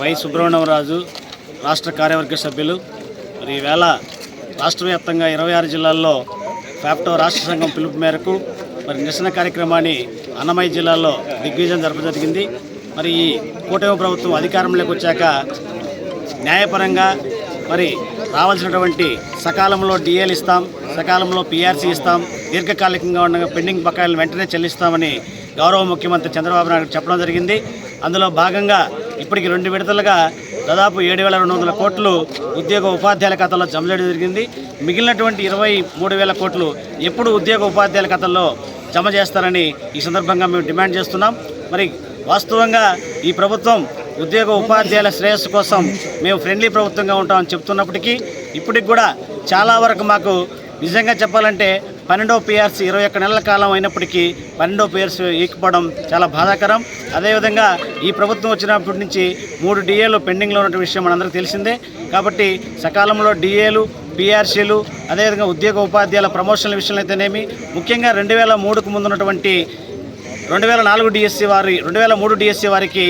Why Subrahmanya Raju రాష్ట్ర కార్యవర్గ సభ్యులు. మరి ఈవేళ రాష్ట్ర వ్యాప్తంగా ఇరవై ఆరు జిల్లాల్లో ఫ్యాప్టో రాష్ట్ర సంఘం పిలుపు మేరకు మరి నిరసన కార్యక్రమాన్ని అన్నమయ్య జిల్లాలో దిగ్విజయం జరపజరిగింది మరి ఈ కూటమి ప్రభుత్వం అధికారంలోకి వచ్చాక న్యాయపరంగా మరి రావాల్సినటువంటి సకాలంలో డిఏలు ఇస్తాం సకాలంలో పిఆర్సీ ఇస్తాం దీర్ఘకాలికంగా ఉన్న పెండింగ్ బకాయిలను వెంటనే చెల్లిస్తామని గౌరవ ముఖ్యమంత్రి చంద్రబాబు నాయుడు చెప్పడం జరిగింది. అందులో భాగంగా ఇప్పటికి రెండు విడతలుగా దాదాపు ఏడు వేల రెండు వందల కోట్లు ఉద్యోగ ఉపాధ్యాయుల ఖాతాలో జమ చేయడం జరిగింది. మిగిలినటువంటి ఇరవై మూడు వేల కోట్లు ఎప్పుడు ఉద్యోగ ఉపాధ్యాయుల ఖాతాల్లో జమ చేస్తారని ఈ సందర్భంగా మేము డిమాండ్ చేస్తున్నాం. మరి వాస్తవంగా ఈ ప్రభుత్వం ఉద్యోగ ఉపాధ్యాయుల శ్రేయస్సు కోసం మేము ఫ్రెండ్లీ ప్రభుత్వంగా ఉంటామని చెప్తున్నప్పటికీ ఇప్పటికి కూడా చాలా వరకు మాకు నిజంగా చెప్పాలంటే పన్నెండవ పిఆర్సీ ఇరవై ఒక్క నెలల కాలం అయినప్పటికీ పన్నెండవ పిఆర్సీ ఈకపోవడం చాలా బాధాకరం. అదేవిధంగా ఈ ప్రభుత్వం వచ్చినప్పటి నుంచి మూడు డిఏలు పెండింగ్లో ఉన్న విషయం మనందరికీ తెలిసిందే. కాబట్టి సకాలంలో డిఏలు పిఆర్సీలు అదేవిధంగా ఉద్యోగ ఉపాధ్యాయుల ప్రమోషన్ల విషయంలో అయితేనేమి ముఖ్యంగా రెండు వేల మూడుకు ముందున్నటువంటి రెండు వేల నాలుగు డిఎస్సీ వారి రెండు వేల మూడు డిఎస్సీ వారికి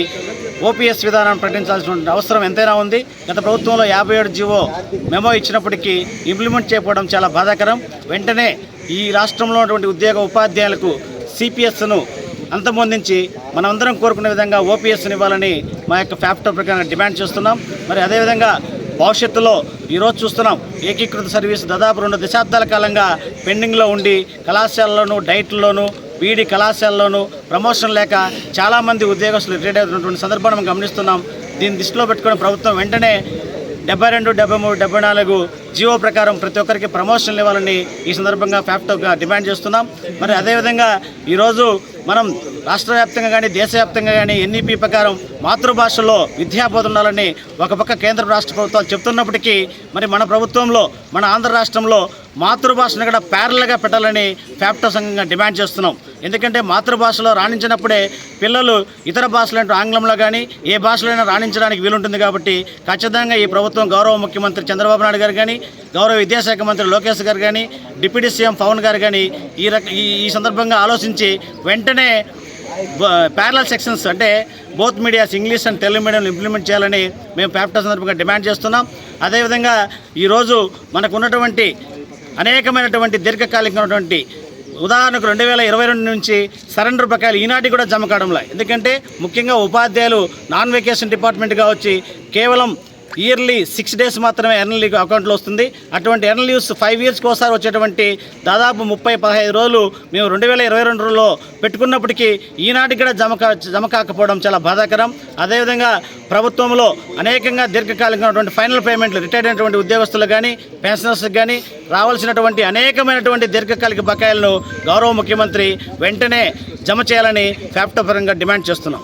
ఓపీఎస్ విధానాన్ని ప్రకటించాల్సిన అవసరం ఎంతైనా ఉంది. గత ప్రభుత్వంలో యాభై ఏడు జీవో మెమో ఇచ్చినప్పటికీ ఇంప్లిమెంట్ చేయకపోవడం చాలా బాధాకరం. వెంటనే ఈ రాష్ట్రంలో ఉన్నటువంటి ఉద్యోగ ఉపాధ్యాయులకు సిపిఎస్ను అంతమొందించి మనమందరం కోరుకునే విధంగా ఓపీఎస్ని ఇవ్వాలని మా యొక్క ఫ్యాప్టో ప్రకారం డిమాండ్ చేస్తున్నాం. మరి అదేవిధంగా భవిష్యత్తులో ఈరోజు చూస్తున్నాం ఏకీకృత సర్వీస్ దాదాపు రెండు దశాబ్దాల కాలంగా పెండింగ్లో ఉండి కళాశాలలోను డైట్లలోను బీడీ కళాశాలలోను ప్రమోషన్ లేక చాలామంది ఉద్యోగస్తులు రిటైర్ అవుతున్నటువంటి సందర్భాన్ని మనం గమనిస్తున్నాం. దీన్ని దృష్టిలో పెట్టుకుని ప్రభుత్వం వెంటనే డెబ్బై రెండు డెబ్బై మూడు డెబ్బై నాలుగు జియో ప్రకారం ప్రతి ఒక్కరికి ప్రమోషన్లు ఇవ్వాలని ఈ సందర్భంగా ఫ్యాప్టోగా డిమాండ్ చేస్తున్నాం. మరి అదేవిధంగా ఈరోజు మనం రాష్ట్ర వ్యాప్తంగా కానీ దేశవ్యాప్తంగా కానీ ఎన్ఈపీ ప్రకారం మాతృభాషలో విద్యాబోధన ఉండాలని ఒక పక్క కేంద్ర రాష్ట్ర ప్రభుత్వాలు చెప్తున్నప్పటికీ మరి మన ప్రభుత్వంలో మన ఆంధ్ర రాష్ట్రంలో మాతృభాషను కూడా ప్యారల్గా పెట్టాలని ఫ్యాప్టో సంఘంగా డిమాండ్ చేస్తున్నాం. ఎందుకంటే మాతృభాషలో రాణించినప్పుడే పిల్లలు ఇతర భాషలంటూ ఆంగ్లంలో కానీ ఏ భాషలైనా రాణించడానికి వీలుంటుంది కాబట్టి ఖచ్చితంగా ఈ ప్రభుత్వం గౌరవ ముఖ్యమంత్రి చంద్రబాబు నాయుడు గారు కానీ గౌరవ విద్యాశాఖ మంత్రి లోకేష్ గారు కానీ డిప్యూటీ సీఎం పవన్ గారు కానీ ఈ రక ఈ సందర్భంగా ఆలోచించి వెంటనే ప్యారలల్ సెక్షన్స్ అంటే both medias English and Telugu medium implement చేయాలని మేము ప్యాప్టో సందర్భంగా డిమాండ్ చేస్తున్నాం. అదేవిధంగా ఈరోజు మనకు ఉన్నటువంటి అనేకమైనటువంటి దీర్ఘకాలికమైనటువంటి ఉదాహరణకు రెండు వేల ఇరవై రెండు నుంచి సరెండర్ బకాయిలు ఈనాటి కూడా జమ కావడంలో. ఎందుకంటే ముఖ్యంగా ఉపాధ్యాయులు నాన్ వెకేషన్ డిపార్ట్మెంట్గా వచ్చి కేవలం ఇయర్లీ సిక్స్ డేస్ మాత్రమే ఎర్నల్ లీవ్ అకౌంట్లో వస్తుంది. అటువంటి ఎర్నల్ లీవ్స్ ఫైవ్ ఇయర్స్కి ఒకసారి వచ్చేటువంటి దాదాపు ముప్పై పదహైదు రోజులు మేము రెండు వేల ఇరవై రెండు రోజుల్లో పెట్టుకున్నప్పటికీ ఈనాటికి కూడా జమ కా జమ కాకపోవడం చాలా బాధాకరం. అదేవిధంగా ప్రభుత్వంలో అనేకంగా దీర్ఘకాలికంగా ఉన్నటువంటి ఫైనల్ పేమెంట్లు రిటైర్డ్ అయినటువంటి ఉద్యోగస్తులు కానీ పెన్షనర్స్కి కానీ రావాల్సినటువంటి అనేకమైనటువంటి దీర్ఘకాలిక బకాయిలను గౌరవ ముఖ్యమంత్రి వెంటనే జమ చేయాలని ఫ్యాప్టో పరంగా డిమాండ్ చేస్తున్నాం.